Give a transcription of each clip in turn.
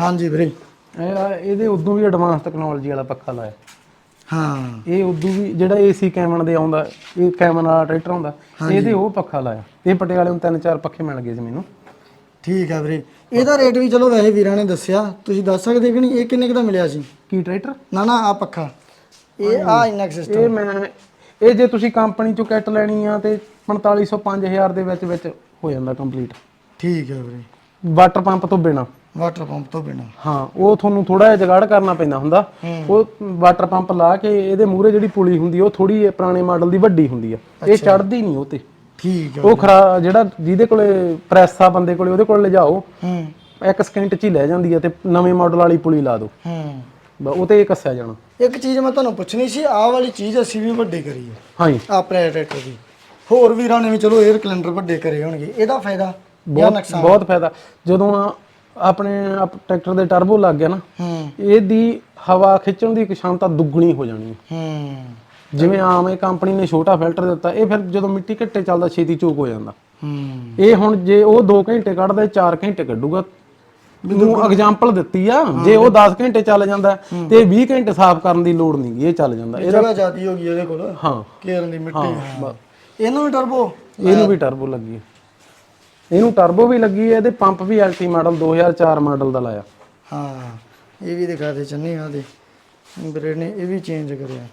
ਹਾਂਜੀ ਵੀਰੇ। ਇਹ- ਇਹਦੇ ਉਦੋਂ ਵੀ ਐਡਵਾਂਸ ਟੈਕਨੋਲੋਜੀ ਵਾਲਾ ਪੱਖਾ ਲਾਇਆ। ਹਾਂ। ਇਹ ਉਦੋਂ ਵੀ ਜਿਹੜਾ ਏਸੀ ਕੈਮਨ ਦੇ ਆਉਂਦਾ ਇਹ ਕੈਮਨ ਵਾਲਾ ਟਰੈਕਟਰ ਆਉਂਦਾ ਇਹਦੇ ਉਹ ਪੱਖਾ ਲਾਇਆ। ਇਹ ਪਟਿਆਲੇ ਨੂੰ ਤਿੰਨ ਚਾਰ ਪੱਖੇ ਮਿਲ ਗਏ ਸੀ ਮੈਨੂੰ। ਠੀਕ ਆ ਵੀਰੇ। ਇਹਦਾ ਰੇਟ ਵੀ ਚਲੋ ਵੈਸੇ ਵੀਰਾਂ ਨੇ ਦੱਸਿਆ। ਤੁਸੀਂ ਦੱਸ ਸਕਦੇ ਕਿ ਨਹੀਂ ਇਹ ਕਿੰਨੇ ਕੁ ਦਾ ਮਿਲਿਆ ਸੀ? ਕੀ ਟਰੈਕਟਰ ਨਾ ਨਾ ਆ ਪੱਖਾ। ਇਹ ਆ ਇੰਨਾ ਸਿਸਟਮ ਇਹ ਮੈਂ ਇਹ ਜੇ ਤੁਸੀਂ ਕੰਪਨੀ ਚੋਂ ਕਿੱਟ ਲੈਣੀ ਆ ਤੇ 4500 5000 ਦੇ ਵਿੱਚ ਵਿੱਚ ਹੋ ਜਾਂਦਾ ਕੰਪਲੀਟ ਠੀਕ ਹੈ ਵੀਰੇ। ਵਾਟਰ ਪੰਪ ਤੋਂ ਬਿਨਾ। ਵਾਟਰ ਪੰਪ ਤੋਂ ਬਿਨਾ। ਹਾਂ ਉਹ ਤੁਹਾਨੂੰ ਥੋੜਾ ਜਿਹਾ ਜਗਾੜ ਕਰਨਾ ਪੈਂਦਾ ਹੁੰਦਾ। ਉਹ ਵਾਟਰ ਪੰਪ ਲਾ ਕੇ ਇਹਦੇ ਮੂਹਰੇ ਜਿਹੜੀ ਪੁਲੀ ਹੁੰਦੀ ਉਹ ਥੋੜੀ ਪੁਰਾਣੇ ਮਾਡਲ ਦੀ ਵੱਡੀ ਹੁੰਦੀ ਆ। ਇਹ ਚੜਦੀ ਨਹੀਂ ਉਹ ਤੇ। ਠੀਕ ਹੈ ਉਹ ਖਰਾ ਜਿਹੜਾ ਜਿਹਦੇ ਕੋਲੇ ਪ੍ਰੈਸ ਆ ਬੰਦੇ ਕੋਲੇ ਉਹਦੇ ਕੋਲ ਲਿਜਾਓ। ਹੂੰ। ਇੱਕ ਸਕਿੰਟ ਚ ਹੀ ਲੈ ਜਾਂਦੀ ਆ ਤੇ ਨਵੇਂ ਮਾਡਲ ਵਾਲੀ ਪੁਲੀ ਲਾ ਦਿਓ। ਹੂੰ। ਉਹ ਤੇ ਇਹ ਕੱਸਿਆ ਜਾਣਾ। ਇੱਕ ਚੀਜ਼ ਮੈਂ ਤੁਹਾਨੂੰ ਪੁੱਛਣੀ ਸੀ ਆਹ ਵਾਲੀ ਚੀਜ਼ ਅਸੀਂ ਵੀ ਵੱਡੀ ਕਰੀ ਹੈ ਹਾਂਜੀ। ਆਪਣੇ ਟਰੈਕਟਰ ਦੀ। ਹੋਰ ਵੀਰਾਂ ਨੇ ਵੀ ਚਲੋ 에ਅਰ ਕੈਲੰਡਰ ਵੱਡੇ ਕਰੇ ਹੋਣਗੇ। ਇਹਦਾ ਫਾਇਦਾ? ਬਹੁਤ ਬਹੁਤ ਫਾਇਦਾ। ਜਦੋਂ ਆਪਣੇ ਟਰੈਕਟਰ ਦੇ ਟਰਬੋ ਲੱਗ ਗਿਆ ਨਾ ਹੂੰ। ਇਹਦੀ ਹਵਾ ਖਿੱਚਣ ਦੀ ਕੁਸ਼ਮਤਾ ਦੁੱਗਣੀ ਹੋ ਜਾਣੀ ਹੂੰ। ਜਿਵੇਂ ਆਮ ਇਹ ਕੰਪਨੀ ਨੇ ਛੋਟਾ ਫਿਲਟਰ ਦਿੱਤਾ ਇਹ ਫਿਰ ਜਦੋਂ ਮਿੱਟੀ ਘੱਟੇ ਚੱਲਦਾ ਛੇਤੀ ਚੋਕ ਹੋ ਜਾਂਦਾ। ਹੂੰ। ਇਹ ਹੁਣ ਜੇ ਉਹ 2 ਘੰਟੇ ਕੱਢਦਾ 4 ਘੰਟੇ ਕੱਢੂਗਾ। ਨੂੰ ਐਗਜ਼ਾਮਪਲ ਦਿੱਤੀ ਆ ਜੇ ਉਹ 10 ਘੰਟੇ ਚੱਲ ਜਾਂਦਾ ਤੇ 20 ਘੰਟੇ ਸਾਫ਼ ਕਰਨ ਦੀ ਲੋੜ ਨਹੀਂ ਗੀ, ਇਹ ਚੱਲ ਜਾਂਦਾ। ਇਹ- ਜਗ੍ਹਾ ਜ਼ਿਆਦੀ ਹੋ ਗਈ ਇਹਦੇ ਕੋਲ। ਹਾਂ। ਕੇਰਨ ਦੀ ਮਿੱਟੀ ਇਹਨੂੰ ਵੀ ਟਰਬੋ? ਇਹਨੂੰ ਵੀ ਟਰਬੋ ਲੱਗੀ ਹੈ। ਇਹਨੂੰ ਟਰਬੋ ਵੀ ਲੱਗੀ ਹੈ ਇਹਦੇ ਪੰਪ ਵੀ ਐਲਟੀ ਮਾਡਲ 2004 ਮਾਡਲ ਦਾ ਲਾਇਆ। ਹਾਂ ਇਹ ਵੀ ਦਿਖਾ ਦੇ ਚੰਨੀ ਆ ਦੇ। ਵੀਰੇ ਨੇ ਇਹ ਵੀ ਚੇਂਜ ਕਰਿਆ।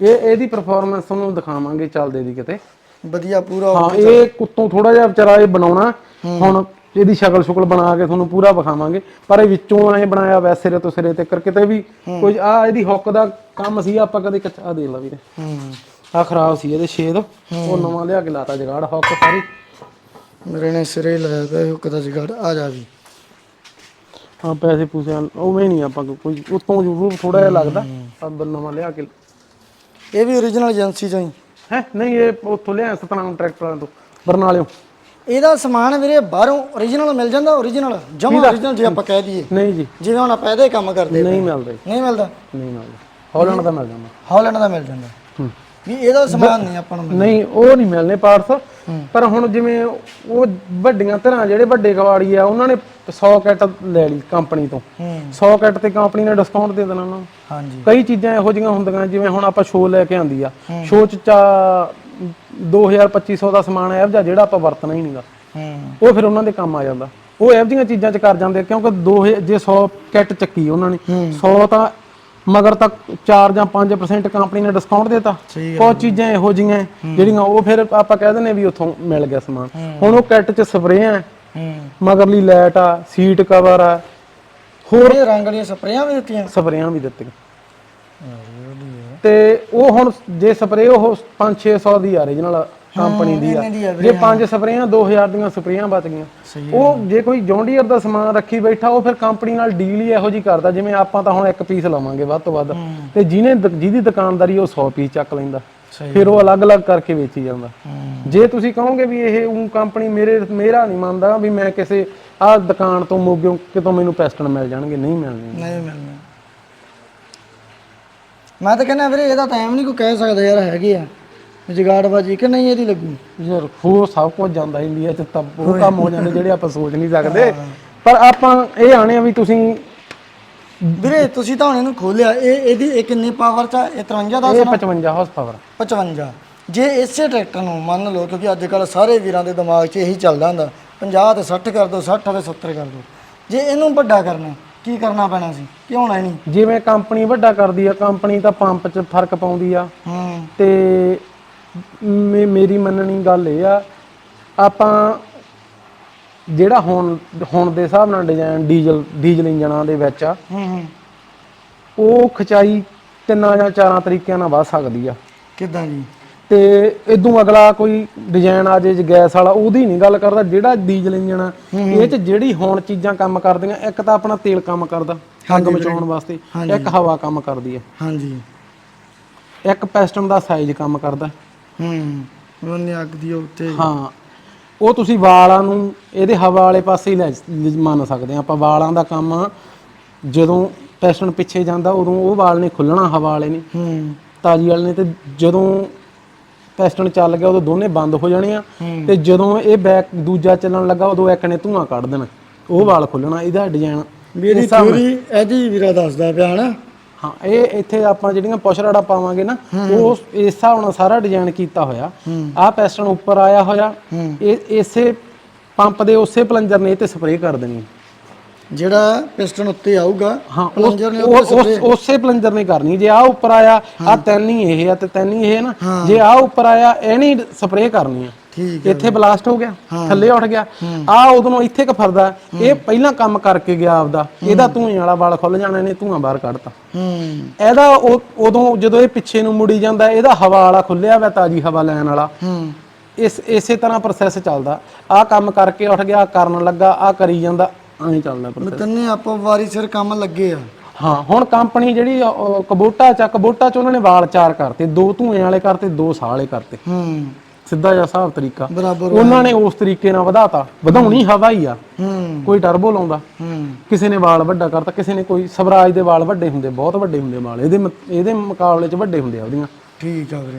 ਇਹ ਇਹਦੀ ਪਰਫਾਰਮੈਂਸ ਤੁਹਾਨੂੰ ਦਿਖਾਵਾਂਗੇ ਚੱਲਦੇ ਦੀ ਕਿਤੇ। ਵਧੀਆ ਪੂਰਾ ਹਾਂ ਇਹ ਕੁੱਤੋਂ ਥੋੜਾ ਜਿਹਾ ਵਿਚਾਰਾ ਇਹ ਬਣਾਉਣਾ। ਹੁਣ ਇਹਦੀ ਸ਼ਕਲ ਸ਼ੁਕਲ ਬਣਾ ਕੇ ਤੁਹਾਨੂੰ ਪੂਰਾ ਵਿਖਾਵਾਂਗੇ। ਪਰ ਇਹ ਵਿੱਚੋਂ ਐ ਬਣਾਇਆ ਵੈਸੇ ਸਿਰੇ ਤੋਂ ਸਿਰੇ ਤੇ ਕਰ ਕਿਤੇ ਵੀ। ਕੁਝ ਆ ਇਹਦੀ ਹੁੱਕ ਦਾ ਕੰਮ ਸੀ ਆਪਾਂ ਕਦੇ ਕੱਚਾ ਦੇ ਲਾ ਵੀਰੇ। ਹੂੰ। ਆ ਖਰਾਬ ਸੀ ਇਹਦੇ ਛੇਦ। ਉਹ ਨਵਾਂ ਲਿਆ ਕੇ ਲਾਤਾ ਜਗਾੜ ਹੁੱਕ ਸਾਰੀ। ਮੇਰੇ ਨੇ ਸਿਰੇ ਲਾਇਆ ਪਿਆ ਹੁੱਕ ਦਾ ਜਗੜ ਆ ਜਾ ਵੀ। ਹਾਂ ਪੈਸੇ ਪੂਸੇ ਉਵੇਂ ਨਹੀਂ ਆਪਾਂ ਕੋਈ- ਉਤੋਂ ਜ਼ਰੂਰ ਥੋੜਾ ਜਿਹਾ ਲੱਗਦਾ। ਆ ਨਵਾਂ ਲਿਆ ਕੇ। ਇਹ ਵੀ origignal ਏਜੰਸੀ ਚੋਂ ਹੀ। ਹੈ ਨਹੀਂ ਇਹ ਉੱਥੋਂ ਲਿਆ ਸਤਨਾਮ ਟਰੈਕਟਰਾਂ ਤੋਂ ਬਰਨਾਲਿਓ। ਇਹਦਾ ਸਮਾਨ ਵੀਰੇ ਬਾਹਰੋਂ origignal ਮਿਲ ਜਾਂਦਾ origignal ਜਮਾ origignal ਜੇ ਆਪਾਂ ਕਹਿ ਦਈਏ। ਨਹੀਂ ਜੀ। ਜਿਵੇਂ ਹੁਣ ਆਪਾਂ ਇਹਦੇ ਕੰਮ ਕਰਦੇ ਨਹੀਂ ਮਿਲਦਾ ਨਹੀਂ ਮਿਲਦਾ। ਨਹੀਂ ਮਿਲਦਾ। ਹਾਲੈਂਡ ਦਾ ਮਿਲ ਜਾਂਦਾ। ਹਾਲੈਂਡ ਦਾ ਮਿਲ ਜਾਂਦਾ। ਹੂੰ ਵੀ ਇਹਦਾ ਸਮਾਨ ਨਹੀਂ ਆਪਾਂ ਨੂੰ ਨਹੀਂ ਉਹ ਨਹੀਂ ਮਿਲਨੇ ਪਾਰਟਸ ਪਰ ਹੁਣ ਜਿਵੇਂ ਉਹ ਵੱਡੀਆਂ ਧਰਾਂ ਜਿਹੜੇ ਵੱਡੇ ਕਵਾੜੀ ਆ ਉਹਨਾਂ ਨੇ 100 ਕਿੱਟ ਲੈ ਲਈ ਕੰਪਨੀ ਤੋਂ। ਹੂੰ। 100 ਕਿੱਟ ਤੇ ਕੰਪਨੀ ਨੇ ਡਿਸਕਾਊਂਟ ਦੇ ਦੇਣਾ ਉਹਨਾਂ ਨੂੰ। ਹਾਂਜੀ। ਕਈ ਚੀਜ਼ਾਂ ਇਹੋ ਜਿਹੀਆਂ ਹੁੰਦੀਆਂ ਜਿਵੇਂ ਹੁਣ ਆਪਾਂ ਸ਼ੋ ਲੈ ਕੇ ਆਂਦੀ ਆ। ਸ਼ੋ ਚ ਚਾ 2000 2500 ਦਾ ਸਮਾਨ ਹੈ ਜਾਂ ਜਿਹੜਾ ਆਪਾਂ ਵਰਤਣਾ ਹੀ ਨਹੀਂਗਾ। ਉਹ ਫਿਰ ਉਹਨਾਂ ਦੇ ਕੰਮ ਆ ਜਾਂਦਾ। ਉਹ ਇਹੋ ਚੀਜ਼ਾਂ ਚ ਕਰ ਜਾਂਦੇ ਕਿਉਂਕਿ 2000 ਜੇ 100 ਕਿੱਟ ਚੱਕੀ ਉਹਨਾਂ ਨੇ 100 ਤਾਂ ਮਗਰ ਤੱਕ 4 ਜਾਂ 5% ਕੰਪਨੀ ਨੇ ਡਿਸਕਾਊਂਟ ਦਿੱਤਾ। ਕੁਝ ਚੀਜ਼ਾਂ ਇਹੋ ਜਿਹੀਆਂ ਜਿਹੜੀਆਂ ਉਹ ਫਿਰ ਆਪਾਂ ਕਹਿ ਦਿੰਦੇ ਵੀ ਉੱਥੋਂ ਮਿਲ ਗਿਆ ਸਮਾਨ। ਹੁਣ ਉਹ ਕਿੱਟ ਚ ਸਪਰੇਆਂ ਮਗਰਲੀ ਲਾਈਟ ਆ ਸੀਟ ਕਵਰ ਆ ਹੋਰ ਇਹ ਰੰਗ ਵਾਲੀਆਂ ਸਪਰੇਆਂ ਵੀ ਦਿੱਤੀਆਂ? ਸਪਰੇਆਂ ਵੀ ਦਿੱਤੀਆਂ। ਤੇ ਉਹ ਹੁਣ ਜੇ ਸਪਰੇ ਉਹ 5-600 ਦੀ ਆ origignal ਕੰਪਨੀ ਦੀ ਆ। ਇੰਨੇ ਦੀ ਆ ਜੇ ਪੰਜ ਸਪਰੇਆਂ 2000 ਦੀਆਂ ਸਪਰੇਆਂ ਬਚ ਗਈਆਂ। ਸਹੀ ਉਹ ਜੇ ਕੋਈ ਜੌਂਡੀਅਰ ਦਾ ਸਮਾਨ ਰੱਖੀ ਬੈਠਾ ਉਹ ਫਿਰ ਕੰਪਨੀ ਨਾਲ ਡੀਲ ਹੀ ਇਹੋ ਜੀ ਕਰਦਾ ਜਿਵੇਂ ਆਪਾਂ ਤਾਂ ਹੁਣ ਇੱਕ ਪੀਸ ਲਵਾਂਗੇ ਵੱਧ ਤੋਂ ਵੱਧ। ਤੇ ਜਿਹਨੇ ਦ- ਜਿਹਦੀ ਦੁਕਾਨਦਾਰੀ ਉਹ 100 ਪੀਸ ਚੱਕ ਲੈਂਦਾ। ਸਹੀ ਫਿਰ ਉਹ ਅਲੱਗ-ਅਲੱਗ ਕਰਕੇ ਵੇਚੀ ਜਾਂਦਾ। ਹੂੰ। ਜੇ ਤੁਸੀਂ ਕਹੋਗੇ ਵੀ ਇਹ ਉਹ ਕੰਪਨੀ ਮੇਰੇ ਮੇਰਾ ਨਹੀਂ ਮੰਨਦਾ ਵੀ ਮੈਂ ਕਿਸੇ ਆਹ ਦੁਕਾਨ ਤੋਂ ਮੋਗਿਓ ਕਿਤੋਂ ਮੈਨੂੰ ਪੈਸਟਨ ਮਿਲ ਜਾਣਗੇ ਨਹੀਂ ਮਿਲਣੇ ਨਹੀਂ ਮਿਲਣਾ ਮੈਂ ਤਾਂ ਕਹਿੰਦਾ ਵੀਰੇ ਇਹਦਾ ਟਾਈਮ ਨਹੀਂ ਕੋਈ ਕਹਿ ਸਕਦਾ ਯਾਰ ਹੈਗੇ ਆ। ਜਗਾੜਬਾਜੀ ਕਿ ਨਹੀਂ ਇਹਦੀ ਲੱਗੂ? ਯਾਰ ਹੋਰ ਸਭ ਕੁਝ ਜਾਂਦਾ ਇੰਡੀਆ ਚ ਤਾਂ ਉਹ ਕੰਮ ਹੋ ਜਾਂਦੇ ਜਿਹੜੇ ਆਪਾਂ ਸੋਚ ਨਹੀਂ ਸਕਦੇ। ਪਰ ਆਪਾਂ ਇਹ ਆਣੇ ਆ ਵੀ ਤੁਸੀਂ ਵੀਰੇ ਤੁਸੀਂ ਤਾਂ ਹੁਣ ਇਹਨੂੰ ਖੋਲਿਆ ਇਹ ਇਹਦੀ ਇਹ ਕਿੰਨੀ ਪਾਵਰ ਚ ਆ? ਇਹ 53 ਦਾ ਇਹ 55 ਹਾਰਸ ਪਾਵਰ 55 ਜੇ ਇਸੇ ਟਰੈਕਟਰ ਨੂੰ ਮੰਨ ਲਓ ਕਿਉਂਕਿ ਅੱਜ ਕੱਲ ਸਾਰੇ ਵੀਰਾਂ ਦੇ ਦਿਮਾਗ 'ਚ ਇਹੀ ਚੱਲਦਾ ਹੁੰਦਾ। 50 ਤੇ 60 ਕਰ ਦਿਓ 60 ਤੇ 70 ਕਰ ਦਿਓ ਜੇ ਇਹਨੂੰ ਵੱਡਾ ਕਰਨਾ ਕੀ ਕਰਨਾ ਪੈਣਾ ਸੀ? ਕਿ ਹੋਣਾ ਹੀ ਨਹੀਂ? ਜਿਵੇਂ ਕੰਪਨੀ ਵੱਡਾ ਕਰਦੀ ਆ ਕੰਪਨੀ ਤਾਂ ਪੰਪ 'ਚ ਫ਼ਰਕ ਪਾਉਂਦੀ ਆ। ਹੂੰ। ਤੇ ਮੇ- ਮੇਰੀ ਮੰਨਣੀ ਗੱਲ ਇਹ ਆ ਆਪਾਂ ਜਿਹੜਾ ਹੁਣ ਹੁਣ ਦੇ ਹਿਸਾਬ ਨਾਲ ਡਿਜ਼ਾਈਨ ਡੀਜ਼ਲ ਡੀਜ਼ਲ ਇੰਜਣਾਂ ਦੇ ਵਿੱਚ ਆ ਹੂੰ ਹੂੰ। ਉਹ ਖਚਾਈ ਤਿੰਨਾਂ ਜਾਂ ਚਾਰਾਂ ਤਰੀਕਿਆਂ ਨਾਲ ਵੱਧ ਸਕਦੀ ਆ। ਕਿੱਦਾਂ ਜੀ? ਤੇ ਇਦੋਂ ਅਗਲਾ ਕੋਈ ਡਿਜ਼ਾਈਨ ਆ ਜੇ ਜੇ ਗੈਸ ਵਾਲਾ ਉਹਦੀ ਨਹੀਂ ਗੱਲ ਕਰਦਾ ਜਿਹੜਾ ਡੀਜ਼ਲ ਇੰਜਣ ਆ ਇਹ ਚ ਜਿਹੜੀ ਹੁਣ ਚੀਜ਼ਾਂ ਕੰਮ ਕਰਦੀਆਂ ਇੱਕ ਤਾਂ ਆਪਣਾ ਤੇਲ ਕੰਮ ਕਰਦਾ ਅੱਗ ਮਚਾਉਣ ਵਾਸਤੇ ਇੱਕ ਹਵਾ ਕੰਮ ਕਰਦੀ ਹੈ ਹਾਂਜੀ। ਇੱਕ ਪੈਸਟਨ ਦਾ ਸਾਈਜ਼ ਕੰਮ ਕਰਦਾ ਹੂੰ। ਉਹਨੇ ਅੱਗ ਦੀ ਉੱਤੇ ਹਾਂ। ਉਹ ਤੁਸੀਂ ਵਾਲਾਂ ਨੂੰ ਇਹਦੇ ਹਵਾ ਵਾਲੇ ਪਾਸੇ ਹੀ ਲੈ ਮੰਨ ਸਕਦੇ ਆ ਆਪਾਂ ਵਾਲਾਂ ਦਾ ਕੰਮ ਜਦੋਂ ਪੈਸਟਨ ਪਿੱਛੇ ਜਾਂਦਾ ਉਦੋਂ ਉਹ ਵਾਲ ਨੇ ਖੁੱਲਣਾ ਹਵਾ ਵਾਲੇ ਨੇ। ਹੂੰ। ਤਾਜੀ ਵਾਲੇ ਨੇ ਤੇ ਜਦੋਂ ਪੈਸਟਨ ਚੱਲ ਗਿਆ ਉਦੋਂ ਦੋਨੇ ਬੰਦ ਹੋ ਜਾਣੇ ਆ। ਤੇ ਜਦੋਂ ਇਹ ਬੈਕ ਦੂਜਾ ਚੱਲਣ ਲੱਗਾ ਉਦੋਂ ਇੱਕ ਨੇ ਧੂਆਂ ਕੱਢ ਦੇਣਾ। ਉਹ ਵਾਲ ਖੁੱਲਣਾ ਇਹਦਾ ਡਿਜ਼ਾਈਨ ਮੇਰੀ ਥਿਉਰੀ ਇਹਦੀ ਵੀਰਾ ਦੱਸਦਾ ਪਿਆ ਹਨਾ? ਹਾਂ ਇਹ ਇੱਥੇ ਆਪਾਂ ਜਿਹੜੀਆਂ ਪੁਸ਼ਰਾੜਾ ਪਾਵਾਂਗੇ ਨਾ ਉਹ ਇਸ ਹਿਸਾਬ ਨਾਲ ਸਾਰਾ ਡਿਜ਼ਾਈਨ ਕੀਤਾ ਹੋਇਆ। ਆਹ ਪੈਸਟਨ ਉੱਪਰ ਆਇਆ ਹੋਇਆ। ਇਹ ਇਸੇ ਪੰਪ ਦੇ ਉਸੇ ਪਲੰਜਰ ਨੇ ਇਹ ਤੇ ਸਪਰੇਅ ਕਰ ਦੇਣੀ ਜਿਹੜਾ ਪਿਸਟਨ ਉੱਤੇ ਆਊਗਾ ਪਲੰਜਰ ਨੇ ਉਹ- ਉਸ ਪਲੰਜਰ ਨੇ ਕਰਨੀ ਜੇ ਆ ਉੱਪਰ ਆਇਆ ਆ ਤਿੰਨ ਇਹ ਆ ਤੇ ਤਿੰਨ ਇਹ ਨਾ। ਜੇ ਆ ਉੱਪਰ ਆਇਆ ਇਹ ਨਹੀਂ ਸਪਰੇਅ ਕਰਨੀ ਆ ਠੀਕ ਇੱਥੇ ਬਲਾਸਟ ਹੋ ਗਿਆ ਥੱਲੇ ਉੱਠ ਗਿਆ। ਆ ਉਦੋਂ ਇੱਥੇ ਕ ਫਰਦਾ ਇਹ ਪਹਿਲਾਂ ਕੰਮ ਕਰਕੇ ਗਿਆ ਆਪਦਾ। ਇਹਦਾ ਧੂਏ ਵਾਲਾ ਵਾਲ ਖੁੱਲ ਜਾਣਾ ਇਹਨੇ ਧੂਆਂ ਬਾਹਰ ਕੱਢਤਾ। ਹੂੰ। ਇਹਦਾ ਉਦੋਂ ਜਦੋਂ ਇਹ ਪਿੱਛੇ ਨੂੰ ਮੁੜੀ ਜਾਂਦਾ ਇਹਦਾ ਹਵਾ ਵਾਲਾ ਖੁੱਲਿਆ ਵਾ ਤਾਜੀ ਹਵਾ ਲੈਣ ਵਾਲਾ। ਹੂੰ। ਇਸ ਇਸੇ ਤਰ੍ਹਾਂ ਪ੍ਰੋਸੈਸ ਚੱਲਦਾ। ਆ ਕੰਮ ਕਰਕੇ ਉੱਠ ਗਿਆ ਕਰਨ ਲੱਗਾ ਆ ਕਰੀ ਜਾਂਦਾ ਐਂ ਚੱਲਦਾ process। ਤਿੰਨੇ ਆਪੋ ਵਾਰੀ ਸਿਰ ਕੰਮ ਲੱਗੇ ਆ। ਹਾਂ ਹੁਣ ਕੰਪਨੀ ਜਿਹੜੀ ਕਬੋਟਾ ਚ ਕਬੋਟਾ ਚ ਉਹਨਾਂ ਨੇ ਵਾਲ ਚਾਰ ਕਰਤੇ ਦੋ ਧੂਏ ਵਾਲੇ ਕਰਤੇ ਦੋ ਸਾਹ ਵਾਲੇ ਕਰਤੇ। ਹੂੰ। ਸਿੱਧਾ ਜਿਹਾ ਹਿਸਾਬ ਤਰੀਕਾ। ਬਰਾਬਰ ਉਹਨਾਂ ਨੇ ਉਸ ਤਰੀਕੇ ਨਾਲ ਵਧਾਤਾ। ਵਧਾਉਣੀ ਹਵਾ ਹੀ ਆ। ਹੂੰ। ਕੋਈ ਟਰਬੋ ਲਾਉਂਦਾ। ਹੂੰ। ਕਿਸੇ ਨੇ ਵਾਲ ਵੱਡਾ ਕਰਤਾ। ਕਿਸੇ ਨੇ ਕੋਈ ਸਵਰਾਜ ਦੇ ਵਾਲ ਵੱਡੇ ਹੁੰਦੇ ਬਹੁਤ ਵੱਡੇ ਹੁੰਦੇ ਵਾਲ। ਇਹਦੇ ਮ- ਇਹਦੇ ਮੁਕਾਬਲੇ ਚ ਵੱਡੇ ਹੁੰਦੇ ਆ ਉਹਦੀਆਂ। ਠੀਕ ਆ ਵੀਰੇ।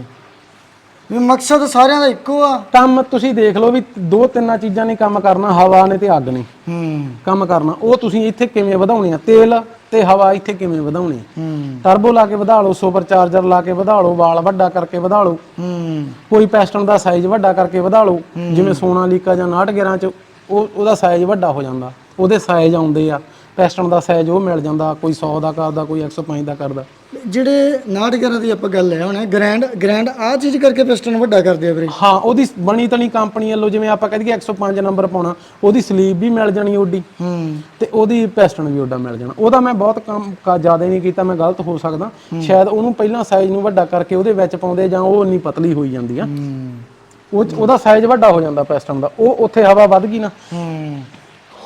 ਵੀ ਮਕਸਦ ਸਾਰਿਆਂ ਦਾ ਇੱਕੋ ਆ। ਕੰਮ ਤੁਸੀਂ ਦੇਖ ਲਓ ਵੀ ਦੋ ਤਿੰਨਾਂ ਚੀਜ਼ਾਂ ਨੇ ਕੰਮ ਕਰਨਾ ਹਵਾ ਨੇ ਤੇ ਅੱਗ ਨੇ। ਹੂੰ। ਕੰਮ ਕਰਨਾ ਉਹ ਤੁਸੀਂ ਇੱਥੇ ਕਿਵੇਂ ਵਧਾਉਣੀ ਆ? ਤੇਲ ਤੇ ਹਵਾ ਇੱਥੇ ਕਿਵੇਂ ਵਧਾਉਣੀ? ਹੂੰ। ਟਰਬੋ ਲਾ ਕੇ ਵਧਾ ਲਓ ਸੁਪਰ ਚਾਰਜਰ ਲਾ ਕੇ ਵਧਾ ਲਓ ਵਾਲ ਵੱਡਾ ਕਰਕੇ ਵਧਾ ਲਓ। ਹੂੰ। ਕੋਈ ਪੈਸਟਨ ਦਾ ਸਾਈਜ਼ ਵੱਡਾ ਕਰਕੇ ਵਧਾ ਲਓ ਜਿਵੇਂ ਸੋਨਾਲੀਕਾ ਜਾਂ 69 ਚ ਉਹ ਉਹਦਾ ਸਾਈਜ਼ ਵੱਡਾ ਹੋ ਜਾਂਦਾ। ਉਹਦੇ ਸਾਈਜ਼ ਆਉਂਦੇ ਆ। ਪੈਸਟਨ ਦਾ ਸਾਈਜ਼ ਉਹ ਮਿਲ ਜਾਂਦਾ ਕੋਈ 100 ਦਾ ਕਰਦਾ ਕੋਈ 105 ਦਾ ਕਰਦਾ। ਜਿਹੜੇ ਨਾਟਕਰਾਂ ਦੀ ਆਪਾਂ ਗੱਲ ਲੈ ਹੁਣ ਗ੍ਰੈਂਡ ਗ੍ਰੈਂਡ ਆ ਚੀਜ਼ ਕਰਕੇ ਪਿਸਟਨ ਵੱਡਾ ਕਰਦੇ ਆ ਵੀਰੇ। ਹਾਂ ਉਹਦੀ ਬਣੀ ਤਣੀ ਕੰਪਨੀ ਵੱਲੋਂ ਜਿਵੇਂ ਆਪਾਂ ਕਹਿੰਦੇ 105 ਨੰਬਰ ਪਾਉਣਾ ਉਹਦੀ ਸਲੀਪ ਵੀ ਮਿਲ ਜਾਣੀ ਓਡੀ। ਹੂੰ। ਤੇ ਉਹਦੀ ਪੈਸਟਨ ਵੀ ਓਡਾ ਮਿਲ ਜਾਣਾ। ਉਹਦਾ ਮੈਂ ਬਹੁਤ ਕੰਮ ਜ਼ਿਆਦਾ ਨਹੀਂ ਕੀਤਾ ਮੈਂ ਗਲਤ ਹੋ ਸਕਦਾ। ਸ਼ਾਇਦ ਉਹਨੂੰ ਪਹਿਲਾਂ ਸਾਈਜ਼ ਨੂੰ ਵੱਡਾ ਕਰਕੇ ਉਹਦੇ ਵਿੱਚ ਪਾਉਂਦੇ ਜਾਂ ਉਹ ਇੰਨੀ ਪਤਲੀ ਹੋਈ ਜਾਂਦੀ ਆ। ਹੂੰ। ਉਹ ਉਹਦਾ ਸਾਈਜ਼ ਵੱਡਾ ਹੋ ਜਾਂਦਾ ਪੈਸਟਨ ਦਾ। ਉਹ ਉੱਥੇ ਹਵਾ ਵੱਧ ਗਈ ਨਾ। ਹੂੰ।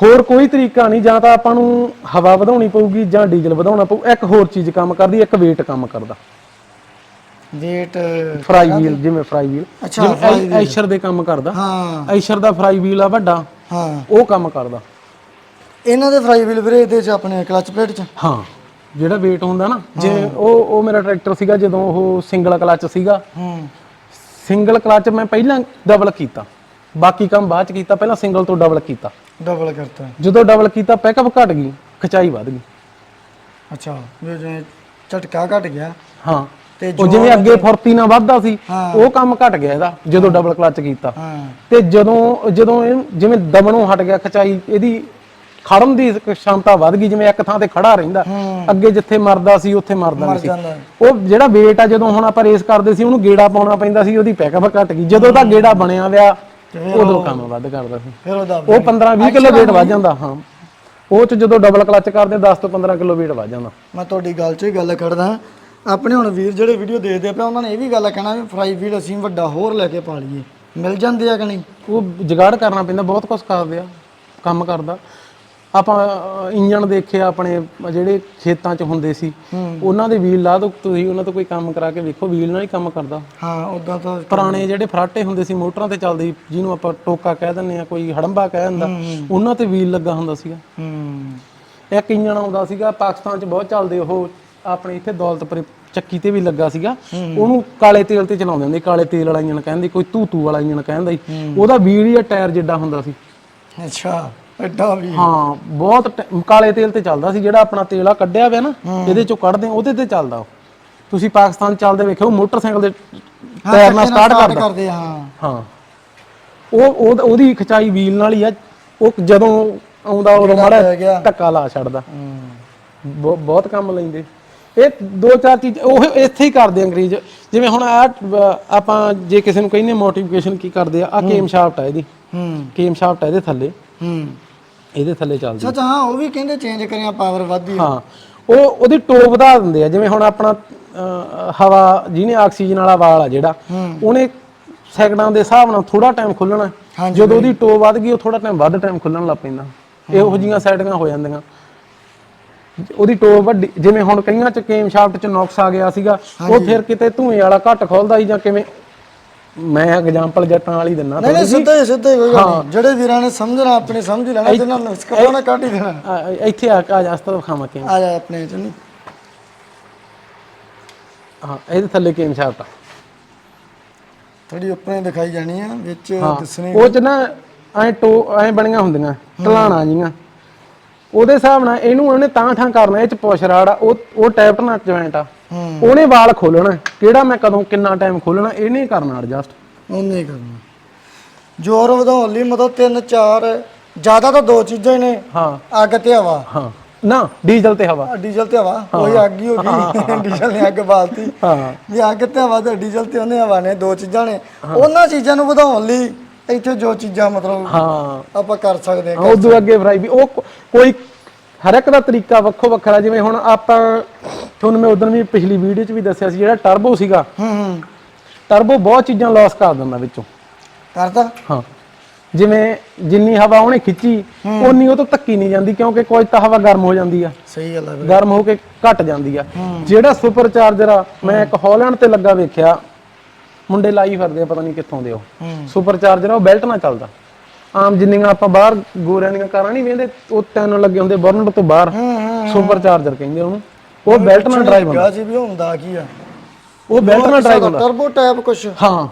ਹੋਰ ਕੋਈ ਤਰੀਕਾ ਨਹੀਂ ਜਾਂ ਤਾਂ ਆਪਾਂ ਨੂੰ ਹਵਾ ਵਧਾਉਣੀ ਪਊਗੀ ਜਾਂ ਡੀਜ਼ਲ ਵਧਾਉਣਾ ਪਊ ਇੱਕ ਹੋਰ ਚੀਜ਼ ਕੰਮ ਕਰਦੀ ਇੱਕ weight ਕੰਮ ਕਰਦਾ। ਵੇਟ ਫਰਾਈ ਵੀਲ ਜਿਵੇਂ ਫਰਾਈ ਵੀਲ ਅੱਛਾ, ਜਿਵੇਂ ਐਸ਼ਰ ਦੇ ਕੰਮ ਕਰਦਾ। ਹਾਂ। ਐਸ਼ਰ ਦਾ ਫਰਾਈ ਵੀਲ ਆ ਵੱਡਾ ਹਾਂ। ਉਹ ਕੰਮ ਕਰਦਾ। ਇਹਨਾਂ ਦੇ ਫਰਾਈ ਵੀਲ ਵੀਰੇ ਇਹਦੇ ਚ ਆਪਣੇ ਕਲਚ ਪਲੇਟ ਚ? ਹਾਂ ਜਿਹੜਾ weight ਹੁੰਦਾ ਨਾ ਜਿਵੇਂ ਉਹ ਉਹ ਮੇਰਾ ਟਰੈਕਟਰ ਸੀਗਾ ਜਦੋਂ ਉਹ ਸਿੰਗਲ ਕਲਚ ਸੀਗਾ। ਹੂੰ। ਸਿੰਗਲ ਕਲਚ ਮੈਂ ਪਹਿਲਾਂ ਡਬਲ ਕੀਤਾ। ਬਾਕੀ ਕੰਮ ਬਾਅਦ ਚ ਕੀਤਾ ਪਹਿਲਾਂ ਸਿੰਗਲ ਤੋਂ ਡਬਲ ਕੀਤਾ। ਡਬਲ ਕਰਤਾ। ਜਦੋਂ ਡਬਲ ਕੀਤਾ ਪੈਕਅਪ ਘਟ ਗਈ ਖਚਾਈ ਵੱਧ ਗਈ। ਅੱਛਾ ਵੀ ਜਿਵੇਂ ਝਟਕਾ ਘਟ ਗਿਆ। ਹਾਂ ਤੇ ਉਹ ਜਿਵੇਂ ਅੱਗੇ ਫੁਰਤੀ ਨਾਲ ਵੱਧਦਾ ਸੀ ਹਾਂ। ਉਹ ਕੰਮ ਘਟ ਗਿਆ ਇਹਦਾ ਜਦੋਂ ਡਬਲ ਕਲਚ ਕੀਤਾ। ਹਾਂ। ਤੇ ਜਦੋਂ ਜਦੋਂ ਇਹ ਜਿਵੇਂ ਦਮਨੋਂ ਹਟ ਗਿਆ ਖਚਾਈ ਇਹਦੀ ਖੜਨ ਦੀ ਸ਼ਮਤਾ ਵੱਧ ਗਈ ਜਿਵੇਂ ਇੱਕ ਥਾਂ ਤੇ ਖੜਾ ਰਹਿੰਦਾ। ਅੱਗੇ ਜਿੱਥੇ ਮਰਦਾ ਸੀ ਉੱਥੇ ਮਰਦਾ ਨਹੀਂ ਸੀ। ਜਾਂਦਾ। ਉਹ ਜਿਹੜਾ weight ਆ ਜਦੋਂ ਹੁਣ ਆਪਾਂ ਰੇਸ ਕਰਦੇ ਸੀ ਉਹਨੂੰ ਗੇੜਾ ਪਾਉਣਾ ਪੈਂਦਾ ਸੀ ਉਹਦੀ ਪੈਕਅਪ ਘਟ ਗਈ। ਜਦੋਂ ਦਾ ਗੇੜਾ ਬਣਿਆ ਵਿਆ ਉਦੋਂ ਕੰਮ ਵੱਧ ਕਰਦਾ ਸੀ। ਫਿਰ ਉਹ 15 20 ਕਿਲੋ weight ਵੱਧ ਜਾਂਦਾ ਹਾਂ। ਉਹ ਚ ਜਦੋਂ ਡਬਲ ਕਲਚ ਕਰਦੇ 10 ਤੋਂ 15 ਕਿਲੋ weight ਵੱਧ ਜਾਂਦਾ। ਮੈਂ ਤੁਹਾਡੀ ਗੱਲ 'ਚ ਹੀ ਗੱਲ ਕਰਦਾ ਆਪਣੇ ਹੁਣ ਵੀਰ ਜਿਹੜੇ ਵੀਡੀਓ ਦੇਖਦੇ ਪਿਆ ਉਹਨਾਂ ਨੇ ਇਹ ਵੀ ਗੱਲ ਕਹਿਣਾ ਵੀ ਫਰਾਈ ਵੀਲ ਅਸੀਂ ਵੱਡਾ ਹੋਰ ਲੈ ਕੇ ਪਾ ਲਈਏ। ਮਿਲ ਜਾਂਦੇ ਆ ਕਿ ਨਹੀਂ? ਉਹ ਜੁਗਾੜ ਕਰਨਾ ਪੈਂਦਾ ਬਹੁਤ ਕੁਝ ਕਰਦੇ ਆ ਕੰਮ ਕਰਦਾ। ਆਪਾਂ ਇੰਜਣ ਦੇਖੇ ਆਪਣੇ ਜਿਹੜੇ ਖੇਤਾਂ 'ਚ ਹੁੰਦੇ ਸੀ ਉਹਨਾਂ ਦੇ ਵੀਲ ਲਾ ਦੋ ਤੁਸੀਂ ਉਹਨਾਂ ਤੋਂ ਕੋਈ ਕੰਮ ਕਰਾ ਕੇ ਵੇਖੋ ਵੀਲ ਨਾਲ ਹੀ ਕੰਮ ਕਰਦਾ। ਹਾਂ ਉਦਾਂ ਤਾਂ ਪੁਰਾਣੇ ਜਿਹੜੇ ਫਰਾਟੇ ਹੁੰਦੇ ਸੀ ਮੋਟਰਾਂ ਤੇ ਚੱਲਦੇ ਜਿਹਨੂੰ ਆਪਾਂ ਟੋਕਾ ਕਹਿ ਦਿੰਦੇ ਆ ਕੋਈ ਹੜੰਬਾ ਕਹਿ ਦਿੰਦਾ ਉਹਨਾਂ ਤੇ ਵੀਲ ਲੱਗਾ ਹੁੰਦਾ ਸੀਗਾ। ਹੂੰ। ਇੱਕ ਇੰਜਣ ਆਉਂਦਾ ਸੀਗਾ ਪਾਕਿਸਤਾਨ 'ਚ ਬਹੁਤ ਚੱਲਦੇ ਉਹ ਆਪਣੇ ਇੱਥੇ ਦੌਲਤਪੁਰ ਚੱਕੀ ਤੇ ਵੀ ਲੱਗਾ ਸੀਗਾ। ਉਹਨੂੰ ਕਾਲੇ ਤੇਲ ਤੇ ਚਲਾਉਂਦੇ ਹੁੰਦੇ ਕਾਲੇ ਤੇਲ ਵਾਲਾ ਇੰਜਣ ਕਹਿੰਦੇ ਕੋਈ ਧੂ ਵਾਲਾ ਇੰਜਣ ਕਹਿੰਦਾ ਉਹਦਾ ਵੀਲ ਹੀ ਟਾਇਰ ਜਿੱਡਾ ਹੁੰਦਾ ਸੀ। ਅੱਛਾ। ਐਡਾ ਵੀ ਹਾਂ। ਬਹੁਤ ਟ- ਕਾਲੇ ਤੇਲ ਤੇ ਚੱਲਦਾ ਸੀ ਜਿਹੜਾ ਆਪਣਾ ਤੇਲ ਆ ਕੱਢਿਆ ਹੋਇਆ ਨਾ ਇਹਦੇ ਚੋਂ ਕੱਢਦੇ ਆ, ਉਹਦੇ ਤੇ ਚੱਲਦਾ ਉਹ। ਤੁਸੀਂ ਪਾਕਿਸਤਾਨ ਚੱਲਦੇ ਵੇਖਿਓ ਮੋਟਰਸਾਈਕਲ ਦੇ ਟਾਇਰ ਨਾਲ ਸਟਾਰਟ start ਕਰਦਾ ਕਰਦੇ ਆ, ਹਾਂ। ਹਾਂ। ਉਹ ਉਹ- ਉਹਦੀ ਖਚਾਈ ਵੀਲ ਨਾਲ ਹੀ ਆ ਉਹ ਜਦੋਂ ਆਉਂਦਾ ਉਦੋਂ ਮਾੜਾ ਪੈ ਗਿਆ। ਧੱਕਾ ਲਾ ਛੱਡਦਾ। ਬਹੁ- ਬਹੁਤ ਕੰਮ ਲੈਂਦੇ। ਇਹ ਦੋ ਚਾਰ ਚੀਜ਼ ਉਹ ਇੱਥੇ ਹੀ ਕਰਦੇ ਆ ਅੰਗਰੇਜ਼। ਜਿਵੇਂ ਹੁਣ ਆ ਆਪਾਂ ਜੇ ਕਿਸੇ ਨੂੰ ਕਹਿੰਦੇ ਮੋਟੀਵੇਸ਼ਨ ਕੀ ਕਰਦੇ ਆ ਆ ਕੇਮ ਸ਼ਾਫਟ ਆ ਇਹਦੀ। ਹੂੰ। ਕੇਮ ਸ਼ਾਫਟ ਆ ਇਹਦੇ ਥੱਲੇ। ਹੂੰ। ਇਹਦੇ ਥੱਲੇ ਚੱਲਦੀ ਸੱਚ ਹਾਂ ਉਹ ਵੀ ਕਹਿੰਦੇ ਚੇਂਜ ਕਰਿਆ ਪਾਵਰ ਵੱਧਦੀ ਹਾਂ ਉਹ ਉਹਦੀ ਟੋਪ ਵਧਾ ਦਿੰਦੇ ਆ ਜਿਵੇਂ ਹੁਣ ਆਪਣਾ ਅਹ, ਹਵਾ ਜਿਹਨੇ ਆਕਸੀਜਨ ਵਾਲਾ ਵਾਲ ਆ ਜਿਹੜਾ ਉਹਨੇ ਸੈਕਿੰਡਾਂ ਦੇ ਹਿਸਾਬ ਨਾਲ ਥੋੜਾ ਟਾਈਮ ਖੁੱਲਣਾ। ਜਦੋਂ ਉਹਦੀ ਟੋਪ ਵੱਧ ਗਈ ਉਹ ਥੋੜਾ ਟਾਈਮ ਵੱਧ ਟਾਈਮ ਖੁੱਲਣ ਲੱਗ ਪੈਂਦਾ। ਇਹੋ ਜੀਆਂ ਸੈਟਿੰਗਾਂ ਹੋ ਜਾਂਦੀਆਂ। ਉਹਦੀ ਟੋਪ ਵੱਡੀ ਜਿਵੇਂ ਹੁਣ ਕਈਆਂ ਚ ਕੇਮ ਸ਼ਾਫਟ ਚ ਨੁਕਸ ਆ ਗਿਆ ਸੀਗਾ ਉਹ ਫਿਰ ਕਿਤੇ ਧੂਏ ਵਾਲਾ ਘੱਟ ਖੁੱਲਦਾ ਸੀ ਜਾਂ ਕਿਵੇਂ ਮੈਂ ਐਗਜ਼ਾਮਪਲ ਜੱਟਾਂ ਵਾਲੀ ਦਿੰਨਾ ਨਹੀਂ ਨਹੀਂ ਸਿੱਧਾ ਹੀ ਸਿੱਧਾ ਹੀ ਕੋਈ ਗੱਲ ਨਹੀਂ। ਜਿਹੜੇ ਵੀਰਾਂ ਨੇ ਸਮਝਣਾ ਆਪਣੇ ਸਮਝ ਲੈਣਾ ਜਿਹਨਾਂ ਨੂੰ ਨੁਸਖਾ ਉਹਨਾਂ ਕੱਢ ਹੀ ਦੇਣਾ। ਆ, ਇੱਥੇ ਆ ਆ ਜਾ ਅਸਤਾ ਖਾਵਾਂ ਕੇ ਆ ਜਾ ਆਪਣੇ ਚ ਨਹੀਂ ਹਾਂ ਇਹਦੇ ਥੱਲੇ ਕੇਮ ਸ਼ਾਫਟ ਆ ਥੋੜੀ ਉੱਪਰੋਂ ਹੀ ਦਿਖਾਈ ਜਾਣੀ ਆ ਵਿੱਚ ਦਿਸਣੀ ਉਹ ਚ ਨਾ ਐ ਟੋ ਐ ਬਣੀਆਂ ਹੁੰਦੀਆਂ ਢਲਾਣਾ ਜੀਆਂ ਉਹਦੇ ਹਿਸਾਬ ਨਾਲ ਇਹਨੂੰ ਉਹਨੇ ਤਾਂ ਠਾਂ ਕਰਨਾ ਇਹ ਚ ਪੁਸ਼ ਰਾੜ ਆ ਉਹ ਉਹ ਟੈਪ ਨਾਲ ਜੁਆਇੰਟ ਆ। ਉਹਨੇ ਵਾਲ ਖੋਲਣਾ ਕਿਹੜਾ ਮੈਂ ਕਦੋਂ ਕਿੰਨਾ ਟਾਈਮ ਖੋਲਣਾ ਇਹਨੇ ਕਰਨਾ ਐਡਜਸਟ ਉਹਨੇ ਕਰਨਾ। ਜ਼ੋਰ ਵਧਾਉਣ ਲਈ ਮਤਲਬ ਤਿੰਨ ਚਾਰ ਜ਼ਿਆਦਾ ਤਾਂ ਦੋ ਚੀਜ਼ਾਂ ਹੀ ਨੇ। ਹਾਂ। ਅੱਗ ਤੇ ਹਵਾ। ਹਾਂ। ਨਾ ਡੀਜ਼ਲ ਤੇ ਹਵਾ। ਡੀਜ਼ਲ ਤੇ ਹਵਾ। ਉਹੀ ਅੱਗ ਹੀ ਹੋ ਗਈ। ਡੀਜ਼ਲ ਨੇ ਅੱਗ ਬਾਲਤੀ। ਹਾਂ। ਵੀ ਅੱਗ ਤੇ ਹਵਾ ਤੇ ਡੀਜ਼ਲ ਤੇ ਉਹਨੇ ਹਵਾ ਨੇ ਦੋ ਚੀਜ਼ਾਂ ਨੇ। ਉਹਨਾਂ ਚੀਜ਼ਾਂ ਨੂੰ ਵਧਾਉਣ ਲਈ ਇੱਥੇ ਜੋ ਚੀਜ਼ਾਂ ਮਤਲਬ ਹਾਂ। ਆਪਾਂ ਕਰ ਸਕਦੇ ਹਾਂ ਉਦੋਂ ਅੱਗੇ ਫਰਾਈ ਵੀ ਉਹ ਕੋਈ ਹਰ ਇੱਕ ਦਾ ਤਰੀਕਾ ਵੱਖੋ ਵੱਖਰਾ ਜਿਵੇਂ ਹੁਣ ਆਪਾਂ ਤੁਹਾਨੂੰ ਮੈਂ ਉਦੋਂ ਵੀ ਪਿਛਲੀ ਵੀਡੀਓ 'ਚ ਵੀ ਦੱਸਿਆ ਸੀ ਜਿਹੜਾ ਟਰਬੋ ਸੀਗਾ। ਹੂੰ ਹੂੰ। ਟਰਬੋ ਬਹੁਤ ਚੀਜ਼ਾਂ ਲਾਸ ਕਰ ਦਿੰਦਾ ਵਿੱਚੋਂ। ਕਰਦਾ? ਹਾਂ। ਜਿਵੇਂ ਜਿੰਨੀ ਹਵਾ ਉਹਨੇ ਖਿੱਚੀ ਓਨੀ ਉਹ ਤੋਂ ਧੱਕੀ ਨਹੀਂ ਜਾਂਦੀ ਕਿਉਂਕਿ ਕੋਈ ਤਾਂ ਹਵਾ ਗਰਮ ਹੋ ਜਾਂਦੀ ਆ। ਸਹੀ ਗੱਲ ਹੈ ਵੀਰੇ। ਗਰਮ ਹੋ ਕੇ ਘਟ ਜਾਂਦੀ ਆ। ਜਿਹੜਾ ਸੁਪਰ ਚਾਰਜਰ ਆ ਮੈਂ ਇੱਕ ਹਾਲੈਂਡ ਤੇ ਲੱਗਾ ਵੇਖਿਆ ਮੁੰਡੇ ਲਾਈ ਫਿਰਦੇ ਆ ਪਤਾ ਨਹੀਂ ਕਿੱਥੋਂ ਦੇ ਉਹ। ਸੁਪਰ ਚਾਰਜਰ ਆ ਉਹ ਬੈਲਟ ਨਾਲ ਚੱਲਦਾ। ਆਮ ਜਿੰਨੀਆਂ ਆਪਾਂ ਬਾਹਰ ਗੋਰਿਆਂ ਦੀਆਂ ਕਾਰਾਂ ਨਹੀਂ ਵੇਂਦੇ ਉਹ ਤਿੰਨ ਲੱਗੇ ਹੁੰਦੇ ਬਰਨਰ ਤੋਂ ਬਾਹਰ। ਸੁਪਰ ਚਾਰਜਰ ਕਹਿੰਦੇ ਉਹਨੂੰ। ਉਹ ਬੈਲਟ ਨਾਲ ਡਰਾਈਵ ਹੁੰਦਾ। ਸੀ ਵੀ ਹੁੰਦਾ ਕੀ ਆ। ਉਹ ਬੈਲਟ ਨਾਲ ਡਰਾਈਵ ਹੁੰਦਾ। ਟਰਬੋ ਟਾਈਪ ਕੁਛ। ਹਾਂ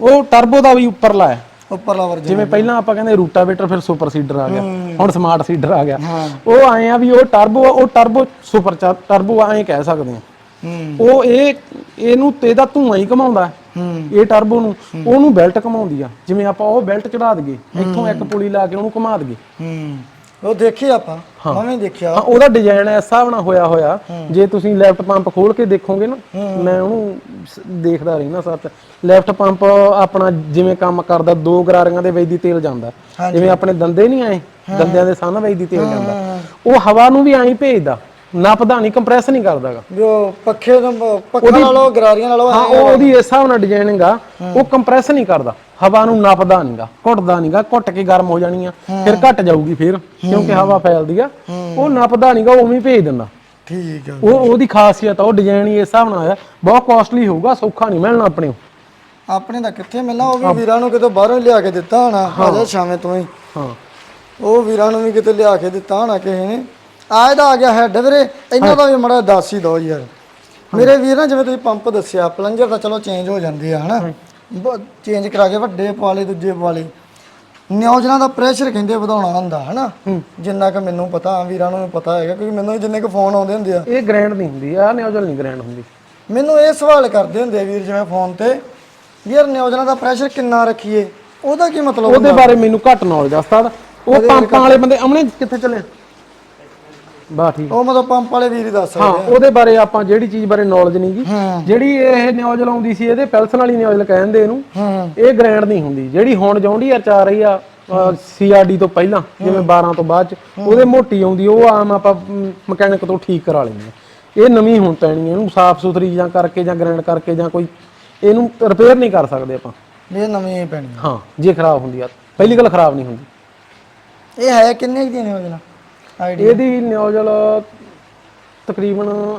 ਉਹ ਟਰਬੋ ਦਾ ਵੀ ਉੱਪਰਲਾ ਹੈ। ਉੱਪਰਲਾ ਵਰਜਨ ਜਿਵੇਂ ਪਹਿਲਾਂ ਆਪਾਂ ਕਹਿੰਦੇ ਰੂਟਾਵੇਟਰ ਫਿਰ ਸੁਪਰ ਸੀਡਰ ਆ ਗਿਆ। ਹੁਣ ਸਮਾਰਟ ਸੀਡਰ ਆ ਗਿਆ। ਉਹ ਆਏ ਆ ਵੀ ਉਹ ਟਰਬੋ ਉਹ ਟਰਬੋ ਸੁਪਰ ਟਰਬੋ ਐਂ ਕਹਿ ਸਕਦੇ ਆ। ਉਹ ਇਹ ਇਹਨੂੰ ਇਹਦਾ ਧੂਆਂ ਹੀ ਘਮਾਉਂਦਾ ਹੈ। ਹੂੰ। ਇਹ ਟਰਬੋ ਨੂੰ ਉਹਨੂੰ ਬੈਲਟ ਘਮਾਉਂਦੀ ਆ। ਜਿਵੇਂ ਆਪਾਂ ਉਹ ਬੈਲਟ ਚੜਾ ਦਈਏ ਇੱਥੋਂ ਇੱਕ ਪੁਲੀ ਲਾ ਕੇ ਉਹਨੂੰ ਘੁਮਾ ਦਈਏ। ਹੂੰ। ਉਹ ਦੇਖੀ ਆਪਾਂ ਮੈਂ ਦੇਖਿਆ। ਉਹਦਾ ਡਿਜ਼ਾਈਨ ਇਸ ਹਿਸਾਬ ਨਾਲ ਹੋਇਆ ਹੋਇਆ। ਜੇ ਤੁਸੀਂ ਲੈਫਟ ਪੰਪ ਖੋਲ ਕੇ ਦੇਖੋਗੇ ਨਾ ਮੈਂ ਉਹਨੂੰ ਦੇਖਦਾ ਰਹਿਣਾ ਸੱਚ ਲੈਫਟ ਪੰਪ ਆਪਣਾ ਜਿਵੇਂ ਕੰਮ ਕਰਦਾ ਦੋ ਗਰਾਰੀਆਂ ਦੇ ਵਿੱਚ ਦੀ ਤੇਲ ਜਾਂਦਾ। ਜਿਵੇਂ ਆਪਣੇ ਦੰਦੇ ਨਹੀਂ ਆਏ ਦੰਦਿਆਂ ਦੇ ਸਾਹਮਣੇ ਵਿੱਚ ਦੀ ਤੇਲ ਜਾਂਦਾ। ਉਹ ਹਵਾ ਨੂੰ ਵੀ ਐਂ ਹੀ ਭੇਜਦਾ। ਨੱਪਦਾ ਨਹੀਂ ਕੰਪਰੈਸ ਨਹੀਂ ਕਰਦਾਗਾ। ਵੀ ਉਹ ਪੱਖੇ ਦਾ ਪੱਖਾ ਲਾ ਲਓ ਗਰਾਰੀਆਂ ਲਾ ਲਓ ਹਾਂ ਉਹ ਉਹਦੀ ਇਸ ਹਿਸਾਬ ਨਾਲ ਡਿਜ਼ਾਈਨਿੰਗ ਆ ਉਹ ਕੰਪਰੈਸ ਨਹੀਂ ਕਰਦਾ। ਹਵਾ ਨੂੰ ਨੱਪਦਾ ਨਹੀਂਗਾ ਘੁੱਟਦਾ ਨਹੀਂਗਾ ਘੁੱਟ ਕੇ ਗਰਮ ਹੋ ਜਾਣੀ ਆ ਫਿਰ ਘਟ ਜਾਊਗੀ ਫਿਰ ਕਿਉਂਕਿ ਹਵਾ ਫੈਲਦੀ ਆ। ਉਹ ਨੱਪਦਾ ਨਹੀਂਗਾ ਉਵੇਂ ਹੀ ਭੇਜ ਦਿੰਦਾ। ਠੀਕ ਆ। ਉਹ ਉਹਦੀ ਖਾਸੀਅਤ ਆ ਉਹ ਡਿਜ਼ਾਈਨ ਹੀ ਇਸ ਹਿਸਾਬ ਨਾਲ ਆ। ਬਹੁਤ ਕਾਸਟਲੀ ਹੋਊਗਾ ਸੌਖਾ ਨਹੀਂ ਮਿਲਣਾ ਆਪਣੇ ਨੂੰ। ਆਪਣੇ ਦਾ ਕਿੱਥੇ ਮਿਲਣਾ ਉਹ ਵੀ ਵੀਰਾਂ ਨੂੰ ਕਿਤੇ ਬਾਹਰੋਂ ਲਿਆ ਕੇ ਦਿੱਤਾ ਹੋਣਾ ਆਜਾ ਸ਼ਾਮੇ ਤੋਂ ਹੀ। ਹਾਂ। ਉਹ ਵੀਰਾਂ ਨੂੰ ਵੀ ਕਿਤੇ ਲਿਆ ਕੇ ਦਿੱਤਾ ਹੋਣਾ ਕਿਸੇ ਨੇ। ਆ ਇਹਦਾ ਆ ਗਿਆ ਹੈਡ ਵੀਰੇ ਇਹਨਾਂ ਦਾ ਵੀ ਮੜਾ ਦੱਸ ਹੀ ਦੋ ਯਾਰ। ਮੇਰੇ ਵੀਰ ਨਾ ਜਿਵੇਂ ਤੁਸੀਂ ਪੰਪ ਦੱਸਿਆ ਪਲੰਜਰ ਤਾਂ ਚਲੋ ਚੇਂਜ ਹੋ ਜਾਂਦੇ ਆ ਹਨਾ? ਚੇਂਜ ਕਰਾ ਕੇ ਵੱਡੇ ਪਵਾਲੇ ਦੂਜੇ ਪਵਾਲੇ ਨਿਊਜ਼ਲਾਂ ਦਾ ਪ੍ਰੈਸ਼ਰ ਕਹਿੰਦੇ ਵਧਾਉਣਾ ਹੁੰਦਾ ਹਨਾ? ਜਿੰਨਾ ਕਿ ਮੈਨੂੰ ਪਤਾ ਵੀਰਾਂ ਨੂੰ ਪਤਾ ਹੈਗਾ ਕਿਉਂਕਿ ਮੈਨੂੰ ਜਿੰਨੇ ਕੁ ਫੋਨ ਆਉਂਦੇ ਹੁੰਦੇ ਆ। ਇਹ ਗ੍ਰੈਂਡ ਨਹੀਂ ਹੁੰਦੀ ਆ ਨਿਊਜ਼ਲ ਨਹੀਂ ਗ੍ਰੈਂਡ ਹੁੰਦੀ। ਮੈਨੂੰ ਇਹ ਸਵਾਲ ਕਰਦੇ ਹੁੰਦੇ ਆ ਵੀਰ ਜਿਵੇਂ ਫੋਨ ਤੇ ਵੀ ਯਾਰ ਨਿਊਜ਼ਲਾਂ ਦਾ ਪ੍ਰੈਸ਼ਰ ਕਿੰਨਾ ਰੱਖੀਏ? ਉਹਦਾ ਕੀ ਮਤਲਬ ਉਹਦੇ ਬਾਰੇ ਮੈਨੂੰ ਘੱਟ ਨੌਲੇਜ ਆ ਉਸਤਾਦ। ਉਹ ਪੰਪਾਂ ਵਾਲੇ ਬੰਦੇ ਅਮਨੇ ਕਿੱਥੇ ਚੱਲੇ? ਬਾ ਠੀਕ ਉਹ ਮਤਲਬ ਪੰਪ ਵਾਲੇ ਵੀਰ ਹੀ ਦੱਸ ਹਾਂ ਸਕਦੇ ਉਹਦੇ ਬਾਰੇ ਆਪਾਂ ਜਿਹੜੀ ਚੀਜ਼ ਬਾਰੇ ਨੌਲੇਜ ਨਹੀਂ ਗੀ। ਹੂੰ। ਜਿਹੜੀ ਇਹ ਨਿਊਜ਼ਲ ਆਉਂਦੀ ਸੀ ਇਹਦੇ ਪੈਲਸਨ ਵਾਲੀ ਨਿਊਜ਼ਲ ਕਹਿੰਦੇ ਇਹਨੂੰ ਹੂੰ। ਇਹ ਗ੍ਰੈਂਡ ਨਹੀਂ ਹੁੰਦੀ। ਜਿਹੜੀ ਹੁਣ ਜੌਂਡੀਅਰ ਚ ਆ ਰਹੀ ਆ ਸੀਆਰਡੀ ਤੋਂ ਪਹਿਲਾਂ ਜਿਵੇਂ 12 ਤੋਂ ਬਾਅਦ ਚ ਉਹਦੇ ਮੋਟੀ ਆਉਂਦੀ ਉਹ ਆਮ ਆਪਾਂ ਮਕੈਨਿਕ ਤੋਂ ਠੀਕ ਕਰਾ ਲੈਂਦੇ ਆ। ਇਹ ਨਵੀਂ ਹੁਣ ਪੈਣੀ ਹੈ ਇਹਨੂੰ ਸਾਫ਼ ਸੁਥਰੀ ਜਾਂ ਕਰਕੇ ਜਾਂ ਗ੍ਰੈਂਡ ਕਰਕੇ ਜਾਂ ਕੋਈ ਇਹਨੂੰ ਰਿਪੇਅਰ ਨਹੀਂ ਕਰ ਸਕਦੇ ਆਪਾਂ। ਵੀ ਇਹ ਨਵੀਂ ਹੀ ਪੈਣੀ ਆ। ਹਾਂ ਜੇ ਖਰਾਬ ਹੁੰਦੀ ਆ ਪਹਿਲੀ ਗੱਲ ਖਰਾਬ ਨਹੀਂ ਹੁੰਦੀ। ਇਹ ਹੈ ਕਿੰਨੇ ਕੁ ਦੀ ਨਿਊਜ਼ਲਾਂ ਇਹਦੀ ਨਿਊਜ਼ਲ ਤਕਰੀਬਨ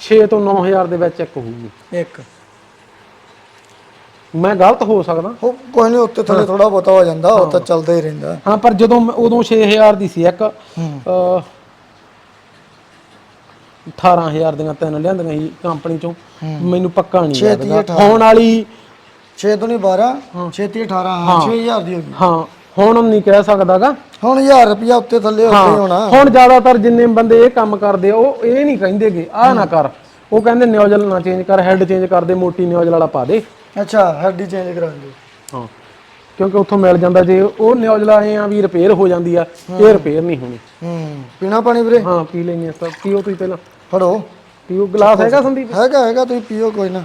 6 ਤੋਂ 9000 ਦੇ ਵਿੱਚ ਇੱਕ ਹੋਊਗੀ। ਇੱਕ। ਮੈਂ ਗਲਤ ਹੋ ਸਕਦਾ? ਉਹ ਕੋਈ ਨਹੀਂ ਉੱਤੇ ਥੱਲੇ ਥੋੜਾ ਬਹੁਤਾ ਹੋ ਜਾਂਦਾ ਉਹ ਤਾਂ ਚੱਲਦਾ ਹੀ ਰਹਿੰਦਾ। ਹਾਂ ਪਰ ਜਦੋਂ ਉਦੋਂ 6000 ਦੀ ਸੀ ਇੱਕ ਹੂੰ। ਅਹ 18000 ਦੀਆਂ ਤਿੰਨ ਲਿਆਂਦੀਆਂ ਸੀ ਕੰਪਨੀ ਚੋਂ। ਮੈਨੂੰ ਪੱਕਾ ਨਹੀਂ ਛੇਤੀ ਯਾਦ ਹੋਣ ਵਾਲੀ 6 ਤੋਂ ਨਹੀਂ 12 ਛੇਤੀ 18 ਹਾਂ 6000 ਦੀ ਹੋ ਗਈ ਹਾਂ ਹੁਣ ਨਹੀਂ ਕਹਿ ਸਕਦਾਗਾ। ਹੁਣ 1000 ਰੁਪਿਆ ਉੱਤੇ ਥੱਲੇ ਉੱਤੇ ਹੀ ਹੋਣਾ। ਹੁਣ ਜ਼ਿਆਦਾਤਰ ਜਿੰਨੇ ਬੰਦੇ ਇਹ ਕੰਮ ਕਰਦੇ ਆ ਉਹ ਇਹ ਨਹੀਂ ਕਹਿੰਦੇਗੇ ਆਹ ਨਾ ਕਰ। ਉਹ ਕਹਿੰਦੇ ਨਿਊਜ਼ਲ ਨਾ ਚੇਂਜ ਕਰ ਹੈੱਡ ਚੇਂਜ ਕਰ ਦੇ ਮੋਟੀ ਨਿਊਜ਼ਲ ਵਾਲਾ ਪਾ ਦੇ। ਅੱਛਾ ਹੈਡੀ ਚੇਂਜ ਕਰਾ ਦਿਓ। ਹਾਂ ਕਿਉਂਕਿ ਉੱਥੋਂ ਮਿਲ ਜਾਂਦਾ ਜੇ ਉਹ ਨਿਊਜ਼ਲ ਆਏ ਆ ਵੀ ਰਿਪੇਅਰ ਹੋ ਜਾਂਦੀ ਆ ਇਹ ਰਿਪੇਅਰ ਨਹੀਂ ਹੋਣੀ। ਹੂੰ ਪੀਣਾ ਪਾਣੀ ਵੀਰੇ? ਹਾਂ ਪੀ ਲੈਣੀ ਆ ਸਭ ਪੀਓ ਤੁਸੀਂ ਪਹਿਲਾਂ। ਫੜੋ। ਪੀਓ ਗਲਾਸ ਹੈਗਾ ਸੰਦੀਪ? ਹੈਗਾ ਹੈਗਾ ਤੁਸੀਂ ਪੀਓ ਕੋਈ ਨਾ।